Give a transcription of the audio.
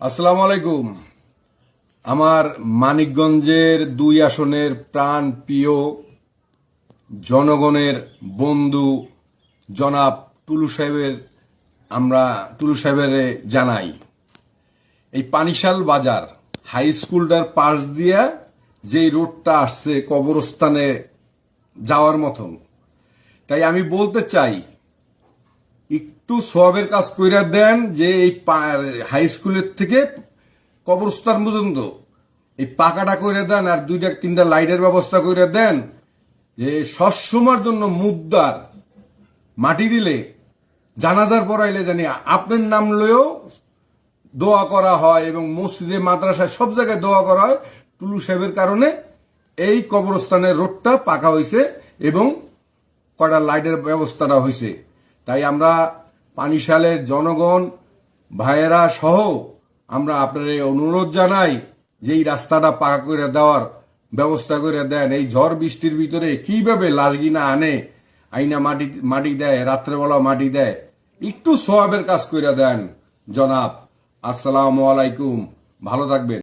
আসসালামু আলাইকুম। আমার মানিকগঞ্জের দুই আসনের প্রাণ প্রিয় জনগণের বন্ধু জনাব টুলু সাহেবের আমরা টুলু সাহেবের জানাই। এই পানিশাল বাজার হাই স্কুলটার পাশ দিয়া যেই রোডটা আসছে কবরস্থানে যাওয়ার মতন। তাই আমি বলতে চাই একটু সবের কাজ কইরা দেন যে এই হাই স্কুলের থেকে কবরস্থান পর্যন্ত। এই পাকাটা কইরা দেন আর দুইটা, তিনটা লাইটের ব্যবস্থা কইরা দেন যে সবসময়ের জন্য মুদ্দার মাটি দিলে, জানাজার পড়াইলে জানি আপনার নাম লয়েও দোয়া করা হয় এবং মসজিদে, মাদ্রাসায় সব জায়গায় দোয়া করা হয়। টুলু সাহেবের কারণে এই কবরস্থানের রোডটা পাকা হয়েছে এবং কটা লাইটের ব্যবস্থাটা হয়েছে তাই আমরা পানিশালের জনগণ, ভাইয়েরা সহ আমরা আপনার এই অনুরোধ জানাই যে এই রাস্তাটা পাকা করে দেওয়ার ব্যবস্থা করে দেন। এই ঝড় বৃষ্টির ভিতরে কীভাবে লাশগিনা আনে, আইনা মাটি মাটি দেয়, রাত্রেবেলা মাটি দেয়, একটু সোয়াবের কাজ করে দেন। জনাব, আসসালামু আলাইকুম। ভালো থাকবেন।